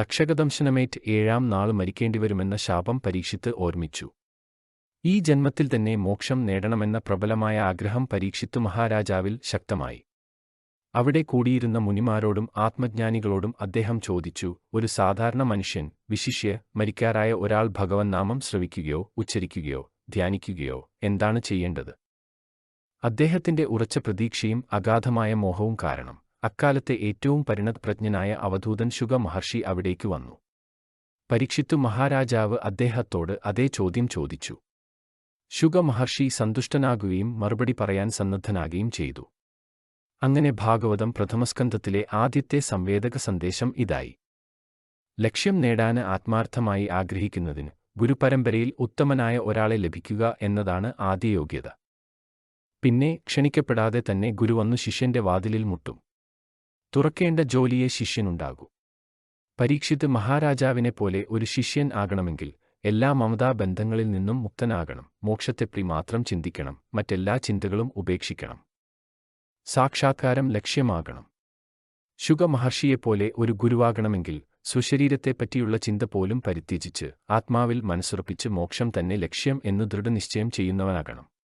തക്ഷകദംശനമേറ്റ് ഏഴാം നാൾ മരിക്കേണ്ടിവരുമെന്ന ശാപം പരീക്ഷിത്ത് ഓർമ്മിച്ചു. ഈ ജന്മത്തിൽ തന്നെ മോക്ഷം നേടണമെന്ന പ്രബലമായ ആഗ്രഹം പരീക്ഷിത്തു മഹാരാജാവിൽ ശക്തമായി. അവിടെ കൂടിയിരുന്ന മുനിമാരോടും ആത്മജ്ഞാനികളോടും അദ്ദേഹം ചോദിച്ചു ഒരു സാധാരണ മനുഷ്യൻ വിശിഷ്യ മരിക്കാറായ ഒരാൾ ഭഗവൻ നാമം ശ്രവിക്കുകയോ ഉച്ചരിക്കുകയോ ധ്യാനിക്കുകയോ എന്താണ് ചെയ്യേണ്ടത്? അദ്ദേഹത്തിന്റെ ഉറച്ച പ്രതീക്ഷയും അഗാധമായ മോഹവും കാരണം. അക്കാലത്തെ ഏറ്റവും പരിണതപ്രജ്ഞനായ അവധൂതൻ ശുഗ മഹർഷി അവിടേക്ക് വന്നു. പരീക്ഷിത്തു മഹാരാജാവ് അദ്ദേഹത്തോട് അതേ ചോദ്യം ചോദിച്ചു. ശുഗ മഹർഷി സന്തുഷ്ടനാകുകയും മറുപടി പറയാൻ സന്നദ്ധനാകുകയും ചെയ്തു. അങ്ങനെ ഭാഗവതം പ്രഥമസ്കന്ധത്തിലെ ആദ്യത്തെ സംവേദക സന്ദേശം ഇതായി. ലക്ഷ്യം നേടാന് ആത്മാർത്ഥമായി ആഗ്രഹിക്കുന്നതിന് ഗുരുപരമ്പരയിൽ ഉത്തമനായ ഒരാളെ ലഭിക്കുക എന്നതാണ് ആദ്യ യോഗ്യത പിന്നെ ക്ഷണിക്കപ്പെടാതെ തന്നെ ഗുരുവന്നു ശിഷ്യന്റെ വാതിലിൽ മുട്ടും. തുറക്കേണ്ട ജോലിയെ ശിഷ്യനുണ്ടാകൂ. പരീക്ഷിത് മഹാരാജാവിനെ പോലെ ഒരു ശിഷ്യൻ ആകണമെങ്കിൽ എല്ലാ മമതാ ബന്ധങ്ങളിൽ നിന്നും മുക്തനാകണം. മോക്ഷത്തെപ്പറ്റി മാത്രം ചിന്തിക്കണം. മറ്റെല്ലാ ചിന്തകളും ഉപേക്ഷിക്കണം. സാക്ഷാത്കാരം ലക്ഷ്യമാകണം. ശുഗ മഹർഷിയെപ്പോലെ ഒരു ഗുരുവാകണമെങ്കിൽ സുശരീരത്തെപ്പറ്റിയുള്ള ചിന്ത പോലും പരിത്യജിച്ച് ആത്മാവിൽ മനസ്സുറപ്പിച്ച് മോക്ഷം തന്നെ ലക്ഷ്യം എന്നു ദൃഢനിശ്ചയം ചെയ്യുന്നവനാകണം.